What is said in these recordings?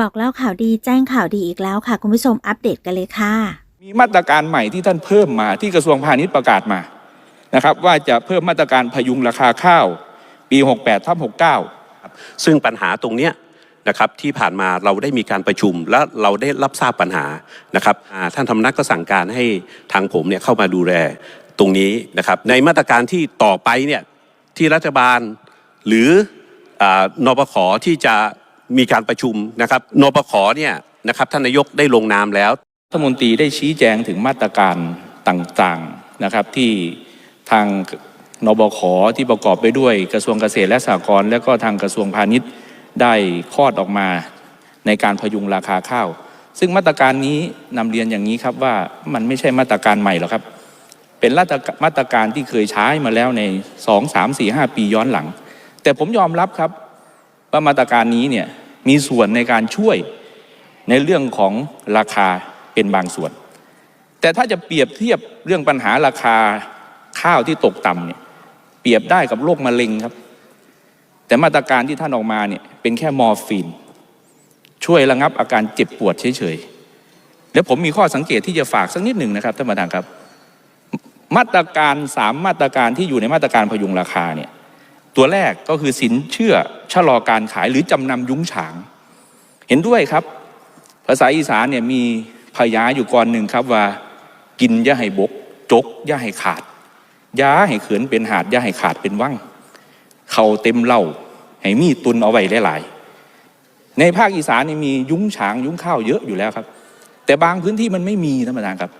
บอกเล่าข่าวดีแจ้งข่าวดีอีกแล้วค่ะ คุณผู้ชมอัปเดตกันเลยค่ะ มีมาตรการใหม่ที่ท่านเพิ่มมาที่กระทรวงพาณิชย์ประกาศมานะครับว่าจะเพิ่มมาตรการพยุงราคาข้าว ปี 68ทับ69 ซึ่งปัญหาตรงเนี้ยนะครับที่ผ่านมาเราได้มีการประชุมและเราได้รับทราบปัญหานะครับท่านธรรมนักก็สั่งการให้ทางผมเนี่ยเข้ามาดูแลตรงนี้นะครับในมาตรการที่ต่อไปเนี่ยที่รัฐบาลหรืออานปขที่จะ มีการประชุมนะครับนปขเนี่ยนะครับท่านนายกได้ลงนามแล้วรัฐมนตรีได้ชี้แจงถึงมาตรการต่างๆนะครับที่ทางนบขที่ประกอบไปด้วยกระทรวงเกษตรและสหกรณ์และก็ทางกระทรวงพาณิชย์ได้คลอดออกมาในการพยุงราคาข้าว ซึ่งมาตรการนี้นำเรียนอย่างนี้ครับว่ามันไม่ใช่มาตรการใหม่หรอกครับ เป็นมาตรมาตรการที่เคยใช้มาแล้วใน 2 3 4 5 ปีย้อนหลัง แต่ผมยอมรับครับว่ามาตรการนี้เนี่ย มีส่วนในการช่วยในเรื่องของราคาเป็นบางส่วน แต่ถ้าจะเปรียบเทียบเรื่องปัญหาราคาข้าวที่ตกต่ำเนี่ยเปรียบได้กับโรคมะเร็งครับ แต่มาตรการที่ท่านออกมาเนี่ยเป็นแค่มอร์ฟีน ช่วยระงับอาการเจ็บปวดเฉยๆแล้วผมมีข้อสังเกตที่จะฝากสักนิดหนึ่งนะครับท่านประธานครับ มาตรการสามมาตรการที่อยู่ในมาตรการพยุงราคาเนี่ย ตัวแรกก็คือสินเชื่อชะลอการขายหรือจำนำยุ้งฉาง เห็นด้วยครับ ภาษาอีสานเนี่ยมีพยาอยู่ก่อนหนึ่งครับว่า กินย่าให้บก จกย่าให้ขาดย่าให้เขือนเป็นหาดย่าให้ขาดเป็นว่างเขาเต็มเหล่าให้มีตุนเอาไว้หลายๆในภาคอีสานนี่มียุ้งฉางยุ้งข้าวเยอะอยู่แล้วครับ แต่บางพื้นที่มันไม่มีท่านประธานครับ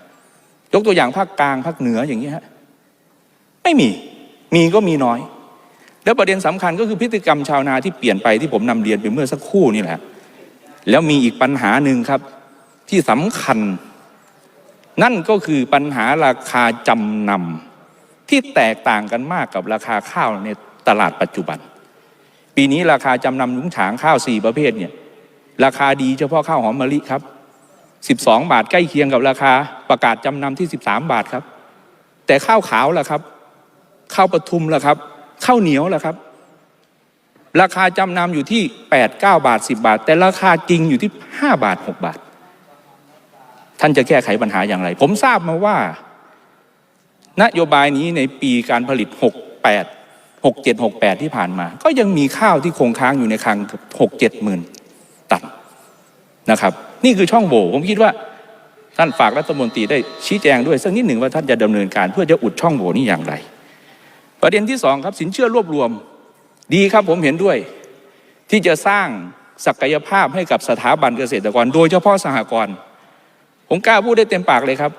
ยกตัวอย่างภาคกลางภาคเหนืออย่างนี้ฮะไม่มีมีก็มีน้อย แล้วประเด็นสำคัญก็คือพฤติกรรมชาวนาที่เปลี่ยนไปที่ผมนำเรียนไปเมื่อสักครู่นี่แหละ แล้วมีอีกปัญหาหนึ่งครับที่สำคัญ นั่นก็คือปัญหาราคาจำนำที่แตกต่างกันมากกับราคาข้าวในตลาดปัจจุบัน ปีนี้ราคาจำนำยุ้งฉางข้าวสี่ประเภทเนี่ยราคาดีเฉพาะข้าวหอมมะลิครับ12 บาทใกล้เคียงกับราคาประกาศจำนำที่ 13 บาทครับ แต่ข้าวขาวล่ะครับ ข้าวปทุมล่ะครับ ข้าวเหนียวล่ะครับ ราคาจำนำอยู่ที่8 9 บาท 10 บาท แต่ราคาจริงอยู่ที่ 5 บาท 6 บาท ท่านจะแก้ไขปัญหาอย่างไร ผมทราบมาว่า นโยบายนี้ในปีการผลิต 68 67 68 ที่ผ่านมา ก็ยังมีข้าวที่คงค้างอยู่ในคลังเกือบ6 7หมื่นตันนะครับ นี่คือช่องโหว่ผมคิดว่าท่านฝากรัฐมนตรีได้ชี้แจงด้วยสักนิดหนึ่งว่าท่านจะดำเนินการเพื่อจะอุดช่องโหว่นี้อย่างไร ประเด็นที่สองครับสินเชื่อรวบรวม ดีครับผมเห็นด้วย ที่จะสร้างศักยภาพให้กับสถาบันเกษตรกร โดยเฉพาะสหกรณ์ผมกล้าพูดได้เต็มปากเลยครับ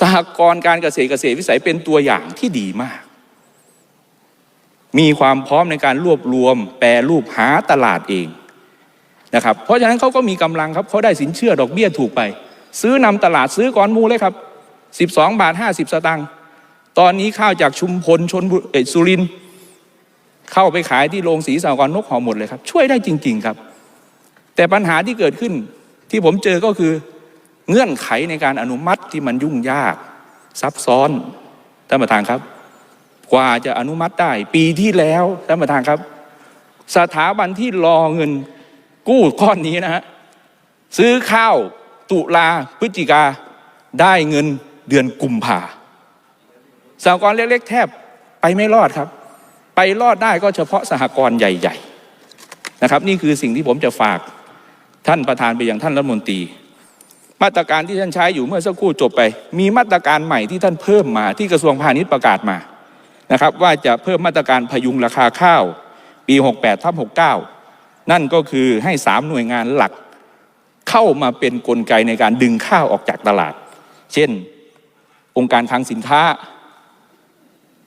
สหกรณ์การเกษตรเกษตรวิสัยเป็นตัวอย่างที่ดีมาก มีความพร้อมในการรวบรวม แปรรูปหาตลาดเองนะครับเพราะฉะนั้นเขาก็มีกำลังครับเขาได้สินเชื่อดอกเบี้ยถูกไป ซื้อนำตลาดซื้อก้อนมูเลยครับ 12 บาท 50 สตางค์ ตอนนี้ข้าวจากชุมพลชนบุเอสุรินเข้าไปขายที่โรงสีสากรนกหอหมดเลยครับ ช่วยได้จริง ๆครับ แต่ปัญหาที่เกิดขึ้นที่ผมเจอก็คือเงื่อนไขในการอนุมัติที่มันยุ่งยาก ซับซ้อนท่านประธานครับ กว่าจะอนุมัติได้ ปีที่แล้วท่านประธานครับ สถาบันที่รอเงินกู้ก้อนนี้นะฮะซื้อข้าวตุลาพฤศจิกาได้เงินเดือนกุมภา สากรณ์เล็ก ๆ แทบไปไม่รอดครับ ไปรอดได้ก็เฉพาะสหกรณ์ใหญ่ ๆนะครับ นี่คือสิ่งที่ผมจะฝากท่านประธานไปยังท่านรัฐมนตรี มาตรการที่ท่านใช้อยู่เมื่อสักครู่จบไป มีมาตรการใหม่ที่ท่านเพิ่มมาที่กระทรวงพาณิชย์ประกาศมานะครับ ว่าจะเพิ่มมาตรการพยุงราคาข้าว ปี 68ทับ69 นั่นก็คือให้สามหน่วยงานหลักเข้ามาเป็นนกลไกในการดึงข้าวออกจากตลาด เช่น องค์การคลังสินค้า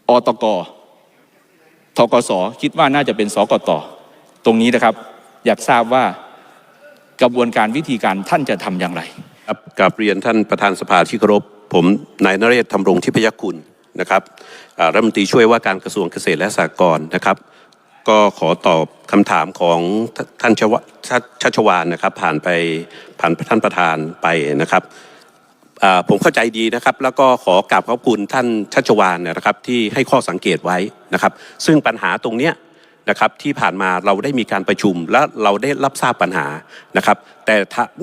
อตกทกสคิดว่าน่าจะเป็นสกตตรงนี้นะครับ อยากทราบว่ากระบวนการวิธีการท่านจะทำอย่างไรครับกราบเรียนท่านประธานสภาที่เคารพผมนายนเรศธรรมรงทิพยคุณนะครับรัฐมนตรีช่วยว่าการกระทรวงเกษตรและสหกรณ์นะครับ ก็ขอตอบคำถามของท่านชวชัชวานนะครับ ผ่านไปผ่านท่านประธานไปนะครับ ผมเข้าใจดีนะครับ แล้วก็ขอกราบขอบคุณท่านชัชวานนะครับที่ให้ข้อสังเกตไว้นะครับ ซึ่งปัญหาตรงเนี้ยนะครับที่ผ่านมาเราได้มีการประชุมและเราได้รับทราบปัญหานะครับ แต่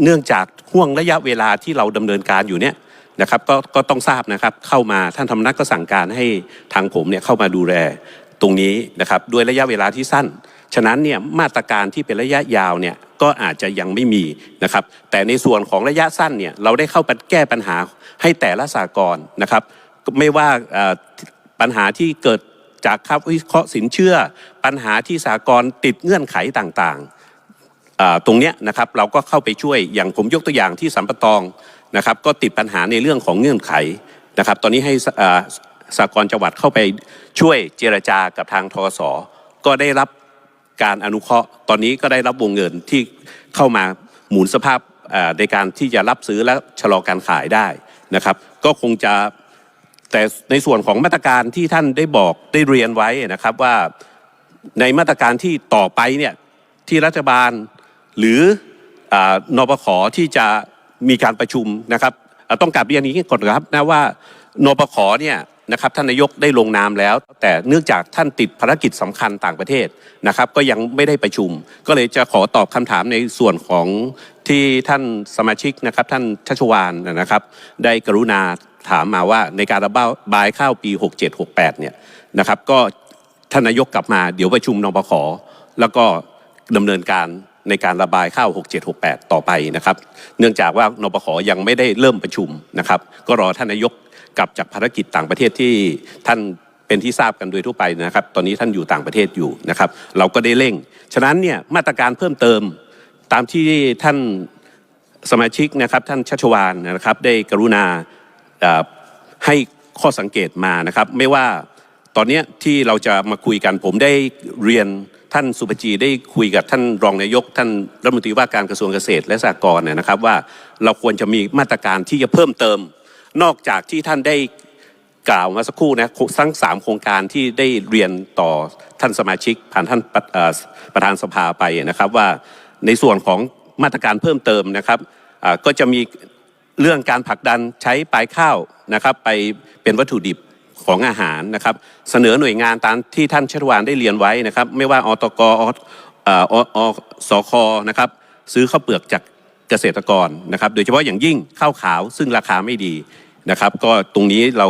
เนื่องจากห่วงระยะเวลาที่เราดำเนินการอยู่เนี่ยนะครับก็ก็ต้องทราบนะครับเข้ามาท่านธรรมนักก็สั่งการให้ทางผมเนี่ยเข้ามาดูแลตรงนี้นะครับด้วยระยะเวลาที่สั้น ฉะนั้นเนี่ยมาตรการที่เป็นระยะยาวเนี่ย ก็อาจจะยังไม่มีนะครับ แต่ในส่วนของระยะสั้นเนี่ยเราได้เข้าไปแก้ปัญหาให้แต่ละสากลนะครับ ไม่ว่าปัญหาที่เกิดจากค่าวิเคราะห์สินเชื่อ ปัญหาที่สากลติดเงื่อนไขต่างๆตรงเนี้ยนะครับเราก็เข้าไปช่วยอย่างผมยกตัวอย่างที่สัมปตองนะครับก็ติดปัญหาในเรื่องของเงื่อนไขนะครับ ตอนนี้ให้สากลจังหวัดเข้าไปช่วยเจรจากับทางทกสก็ได้รับ การอนุเคราะห์ ตอนนี้ก็ได้รับวงเงินที่เข้ามาหมุนสภาพในการที่จะรับซื้อและชะลอการขายได้นะครับ ก็คงจะแต่ในส่วนของมาตรการที่ท่านได้บอกได้เรียนไว้นะครับว่าในมาตรการที่ต่อไปเนี่ยที่รัฐบาลหรืออานปขที่จะมีการประชุมนะครับต้องกลับเรียนอย่างนี้ก่อนครับนะว่านปขเนี่ย นะครับท่านนายกได้ลงนามแล้ว แต่เนื่องจากท่านติดภารกิจสำคัญต่างประเทศนะครับ ก็ยังไม่ได้ประชุม ก็เลยจะขอตอบคำถามในส่วนของที่ท่านสมาชิกนะครับท่านชัชวานนะครับ ได้กรุณาถามมาว่าในการระบายข้าวปี 67-68เนี่ยนะครับ ก็ท่านนายกกลับมาเดี๋ยวประชุมนปขแล้วก็ดำเนินการในการระบายข้าว 67-68 ต่อไปนะครับ เนื่องจากว่านปขยังไม่ได้เริ่มประชุมนะครับ ก็รอท่านนายก กลับจากภารกิจต่างประเทศที่ท่านเป็นที่ทราบกันโดยทั่วไปนะครับ ตอนนี้ท่านอยู่ต่างประเทศอยู่นะครับ เราก็ได้เร่ง ฉะนั้นเนี่ยมาตรการเพิ่มเติมตามที่ท่านสมาชิกนะครับท่านชัชวานนะครับได้กรุณาให้ข้อสังเกตมานะครับ ไม่ว่าตอนนี้ที่เราจะมาคุยกันผมได้เรียนท่านสุภจีได้คุยกับท่านรองนายก ท่านรัฐมนตรีว่าการกระทรวงเกษตรและสหกรณ์เนี่ยนะครับว่าเราควรจะมีมาตรการที่จะเพิ่มเติม นอกจากที่ท่านได้กล่าวมาสักครู่นะทั้งสามโครงการที่ได้เรียนต่อท่านสมาชิกผ่านท่านประเอ่อประธานสภาไปนะครับว่าในส่วนของมาตรการเพิ่มเติมนะครับก็จะมีเรื่องการผลักดันใช้ปลายข้าวนะครับ ไปเป็นวัตถุดิบของอาหารนะครับ เสนอหน่วยงานตามที่ท่านชัชวานได้เรียนไว้นะครับ ไม่ว่าอตกออ่อออสคนะครับ ซื้อข้าวเปลือกจากเกษตรกรนะครับ โดยเฉพาะอย่างยิ่งข้าวขาวซึ่งราคาไม่ดี นะครับ ก็ตรงนี้เรา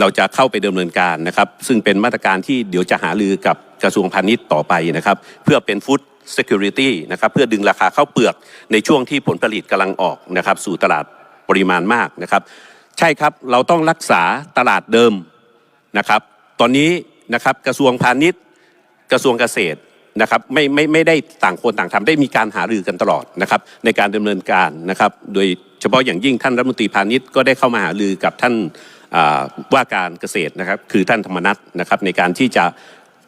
เราจะเข้าไปดำเนินการนะครับ ซึ่งเป็นมาตรการที่เดี๋ยวจะหารือกับกระทรวงพาณิชย์ต่อไปนะครับ เพื่อเป็นฟู้ด security นะครับเพื่อดึงราคาข้าวเปลือกในช่วงที่ผลผลิตกำลังออกนะครับ สู่ตลาดปริมาณมากนะครับ ใช่ครับเราต้องรักษาตลาดเดิมนะครับ ตอนนี้นะครับกระทรวงพาณิชย์ กระทรวงเกษตรนะครับไม่ไม่ไม่ได้ต่างคนต่างทำได้มีการหารือกันตลอดนะครับในการดำเนินการนะครับ โดย เฉพาะอย่างยิ่งท่านรัฐมนตรีพาณิชย์ก็ได้เข้ามาหารือกับท่านว่าการเกษตรนะครับคือท่านธรรมนัฐนะครับในการที่จะ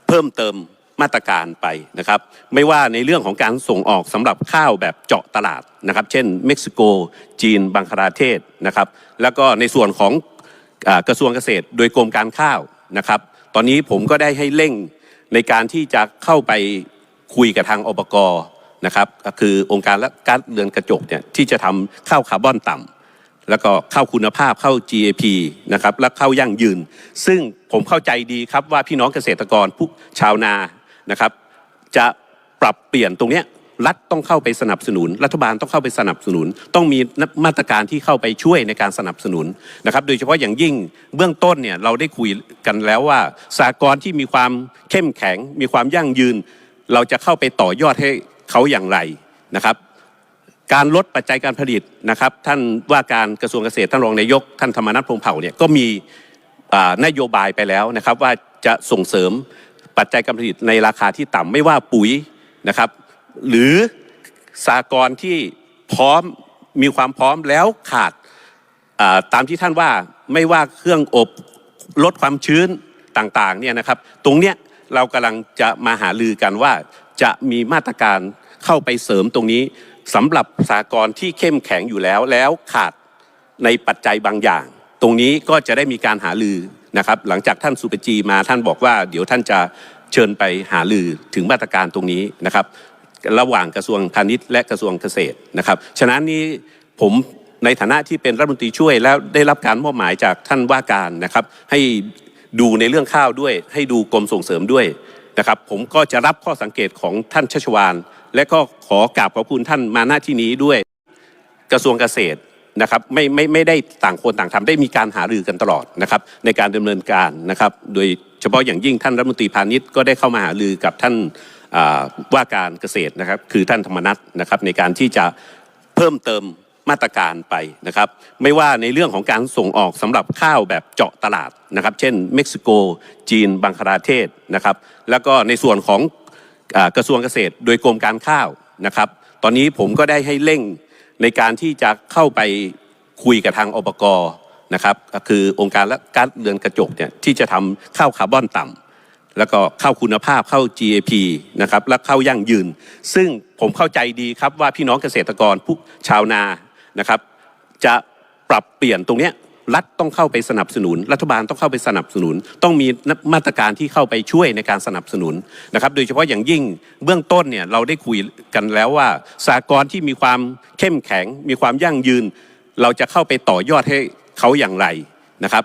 เพิ่มเติมมาตรการไปนะครับไม่ว่าในเรื่องของการส่งออกสำหรับข้าวแบบเจาะตลาดนะครับ เช่นเม็กซิโก จีน บังคลาเทศนะครับ แล้วก็ในส่วนของอกระทรวงเกษตรโดยกรมการข้าวนะครับ ตอนนี้ผมก็ได้ให้เร่งในการที่จะเข้าไปคุยกับทางอบก นะครับก็คือองค์การและการเรือนกระจกเนี่ยที่จะทำข้าวคาร์บอนต่ำแล้วก็เข้าคุณภาพเข้า GAP นะครับและเข้ายั่งยืน ซึ่งผมเข้าใจดีครับว่าพี่น้องเกษตรกรผู้ชาวนานะครับจะปรับเปลี่ยนตรงนี้รัฐต้องเข้าไปสนับสนุน รัฐบาลต้องเข้าไปสนับสนุน ต้องมีมาตรการที่เข้าไปช่วยในการสนับสนุนนะครับ โดยเฉพาะอย่างยิ่งเบื้องต้นเนี่ยเราได้คุยกันแล้วว่าสากลที่มีความเข้มแข็ง มีความยั่งยืน เราจะเข้าไปต่อยอดให้ เขาอย่างไรนะครับ การลดปัจจัยการผลิตนะครับ ท่านว่าการกระทรวงเกษตรท่านรองนายก ท่านธรรมนัฐพรหมเผ่าเนี่ยก็มีนโยบายไปแล้วนะครับ ว่าจะส่งเสริมปัจจัยการผลิตในราคาที่ต่ำไม่ว่าปุ๋ยนะครับ หรือสากลที่พร้อมมีความพร้อมแล้วขาดตามที่ท่านว่าไม่ว่าเครื่องอบลดความชื้นต่างๆเนี่ยนะครับ ตรงเนี้ยเรากำลังจะมาหาลือกันว่า จะมีมาตรการเข้าไปเสริมตรงนี้สำหรับสากลที่เข้มแข็งอยู่แล้วแล้วขาดในปัจจัยบางอย่าง ตรงนี้ก็จะได้มีการหาลือนะครับ หลังจากท่านสุปจีมาท่านบอกว่า เดี๋ยวท่านจะเชิญไปหาลือถึงมาตรการตรงนี้นะครับ ระหว่างกระทรวงพาณิชย์และกระทรวงเกษตรนะครับฉะนั้นนี้ผมในฐานะที่เป็นรัฐมนตรีช่วยแล้วได้รับการมอบหมายจากท่านว่าการนะครับ ให้ดูในเรื่องข้าวด้วย ให้ดูกรมส่งเสริมด้วย นะครับ ผมก็จะรับข้อสังเกตของท่านชัชวานและก็ขอกราบขอบคุณท่านมาหน้าที่นี้ด้วยกระทรวงเกษตรนะครับไม่ไม่ไม่ได้ต่างคนต่างทำได้มีการหารือกันตลอดนะครับในการดำเนินการนะครับ โดยเฉพาะอย่างยิ่งท่านรัฐมนตรีพาณิชย์ก็ได้เข้ามาหารือกับท่านว่าการเกษตรนะครับ คือท่านธรรมนัฐนะครับในการที่จะเพิ่มเติม มาตรการไปนะครับ ไม่ว่าในเรื่องของการส่งออกสำหรับข้าวแบบเจาะตลาดนะครับ เช่น เม็กซิโก จีน บังคลาเทศนะครับ แล้วก็ในส่วนของอกระทรวงเกษตร โดยกรมการข้าวนะครับ ตอนนี้ผมก็ได้ให้เร่งในการที่จะเข้าไปคุยกับทางอบกนะครับก็คือองค์การและการเรือนกระจกเนี่ยที่จะทำข้าวคาร์บอนต่ำแล้วก็ข้าวคุณภาพเข้า GAP นะครับและข้าวยั่งยืน ซึ่งผมเข้าใจดีครับว่าพี่น้องเกษตรกรผู้ชาวนา นะครับจะปรับเปลี่ยนตรงนี้รัฐต้องเข้าไปสนับสนุน รัฐบาลต้องเข้าไปสนับสนุน ต้องมีมาตรการที่เข้าไปช่วยในการสนับสนุนนะครับโดยเฉพาะอย่างยิ่งเบื้องต้นเนี่ยเราได้คุยกันแล้วว่าสากลที่มีความเข้มแข็ง มีความยั่งยืน เราจะเข้าไปต่อยอดให้เขาอย่างไรนะครับ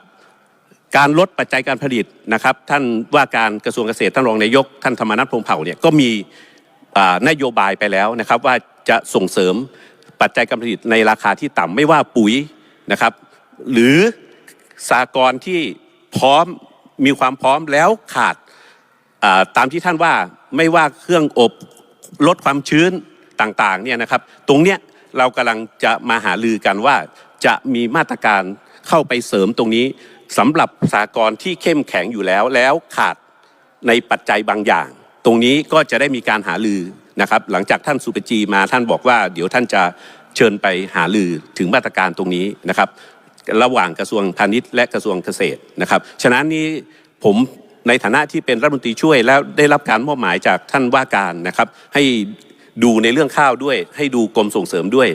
การลดปัจจัยการผลิตนะครับ ท่านว่าการกระทรวงเกษตรท่านรองนายก ท่านธรรมนัฐพรหมเผ่าเนี่ยก็มีนโยบายไปแล้วนะครับว่าจะส่งเสริม ปัจจัยการผลิตในราคาที่ต่ำไม่ว่าปุ๋ยนะครับ หรือสากลที่พร้อมมีความพร้อมแล้วขาดตามที่ท่านว่าไม่ว่าเครื่องอบลดความชื้นต่างๆเนี่ยนะครับ ตรงเนี้ยเรากำลังจะมาหาลือกันว่าจะมีมาตรการเข้าไปเสริมตรงนี้สำหรับสากลที่เข้มแข็งอยู่แล้วแล้วขาดในปัจจัยบางอย่าง ตรงนี้ก็จะได้มีการหาลือ นะครับหลังจากท่านสุปจีมาท่านบอกว่า เดี๋ยวท่านจะเชิญไปหาลือถึงมาตรการตรงนี้นะครับ ระหว่างกระทรวงพาณิชย์และกระทรวงเกษตรนะครับฉะนั้นนี้ผมในฐานะที่เป็นรัฐมนตรีช่วยแล้วได้รับการมอบหมายจากท่านว่าการนะครับ ให้ดูในเรื่องข้าวด้วย ให้ดูกรมส่งเสริมด้วย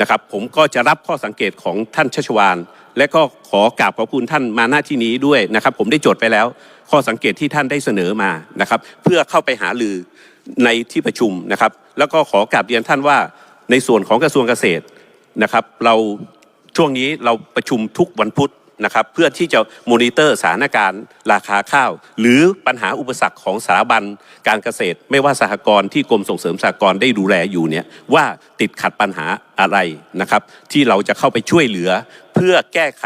นะครับ ผมก็จะรับข้อสังเกตของท่านชัชวานและก็ขอกราบขอบคุณท่านมาหน้าที่นี้ด้วยนะครับ ผมได้จดไปแล้ว ข้อสังเกตที่ท่านได้เสนอมานะครับ เพื่อเข้าไปหาลือ ในที่ประชุมนะครับ แล้วก็ขอกราบเรียนท่านว่าในส่วนของกระทรวงเกษตรนะครับ เราช่วงนี้เราประชุมทุกวันพุธนะครับ เพื่อที่จะมอนิเตอร์สถานการณ์ ราคาข้าว หรือปัญหาอุปสรรคของสถาบันการเกษตร ไม่ว่าสหกรณ์ที่กรมส่งเสริมสหกรณ์ได้ดูแลอยู่เนี่ยว่าติดขัดปัญหาอะไรนะครับ ที่เราจะเข้าไปช่วยเหลือ เพื่อแก้ไข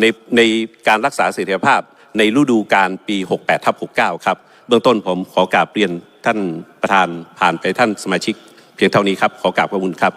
ในในการรักษาเสถียรภาพในฤดูการปี 68ทับ69 ครับ เบื้องต้นผมขอกราบเรียนท่านประธานผ่านไปท่านสมาชิกเพียงเท่านี้ครับขอกราบขอบคุณครับ